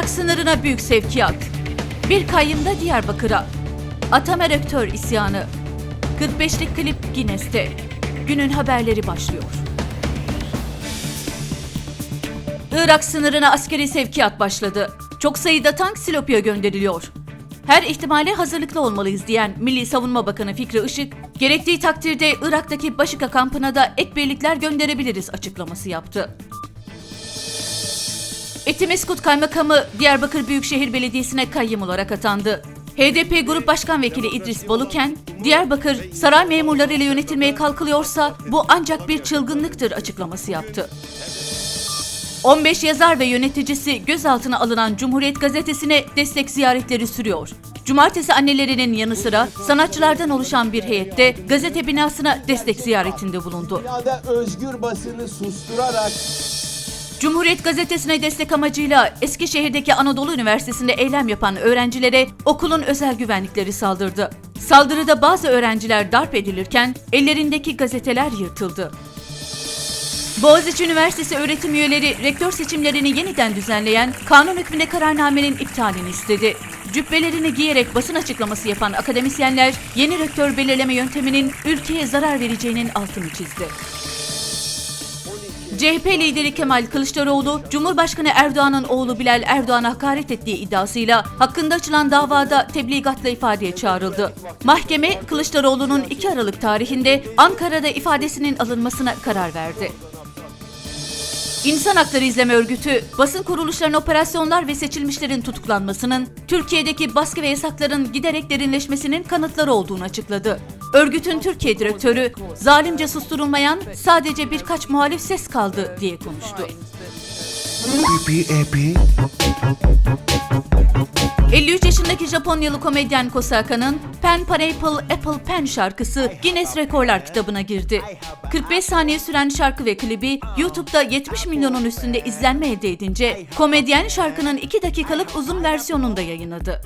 Irak sınırına büyük sevkiyat. Bir kayyımda Diyarbakır'a. Atamer Öktör isyanı. 45'lik klip Guinness'te. Günün haberleri başlıyor. Irak sınırına askeri sevkiyat başladı. Çok sayıda tank Silopya gönderiliyor. Her ihtimale hazırlıklı olmalıyız diyen Milli Savunma Bakanı Fikri Işık, gerektiği takdirde Irak'taki Başika kampına da ek birlikler gönderebiliriz açıklaması yaptı. Etimeskut Kaymakamı Diyarbakır Büyükşehir Belediyesi'ne kayyım olarak atandı. HDP Grup Başkan Vekili İdris Baluken, Diyarbakır saray memurları ile yönetilmeye kalkılıyorsa bu ancak bir çılgınlıktır açıklaması yaptı. 15 yazar ve yöneticisi gözaltına alınan Cumhuriyet Gazetesi'ne destek ziyaretleri sürüyor. Cumartesi annelerinin yanı sıra sanatçılardan oluşan bir heyette gazete binasına destek ziyaretinde bulundu. Özgür basını susturarak Cumhuriyet Gazetesi'ne destek amacıyla Eskişehir'deki Anadolu Üniversitesi'nde eylem yapan öğrencilere okulun özel güvenlikleri saldırdı. Saldırıda bazı öğrenciler darp edilirken ellerindeki gazeteler yırtıldı. Boğaziçi Üniversitesi öğretim üyeleri rektör seçimlerini yeniden düzenleyen kanun hükmünde kararnamenin iptalini istedi. Cübbelerini giyerek basın açıklaması yapan akademisyenler yeni rektör belirleme yönteminin ülkeye zarar vereceğinin altını çizdi. CHP lideri Kemal Kılıçdaroğlu, Cumhurbaşkanı Erdoğan'ın oğlu Bilal Erdoğan'a hakaret ettiği iddiasıyla hakkında açılan davada tebligatla ifadeye çağrıldı. Mahkeme, Kılıçdaroğlu'nun 2 Aralık tarihinde Ankara'da ifadesinin alınmasına karar verdi. İnsan Hakları İzleme Örgütü, basın kuruluşlarının operasyonlar ve seçilmişlerin tutuklanmasının, Türkiye'deki baskı ve yasakların giderek derinleşmesinin kanıtları olduğunu açıkladı. Örgütün Türkiye direktörü, zalimce susturulmayan sadece birkaç muhalif ses kaldı diye konuştu. PPAP 53 yaşındaki Japonyalı komedyen Kosaka'nın Pen Pineapple Apple Pen şarkısı Guinness Rekorlar kitabına girdi. 45 saniye süren şarkı ve klibi YouTube'da 70 milyonun üstünde izlenme elde edince komedyen şarkının 2 dakikalık uzun versiyonunu da yayınladı.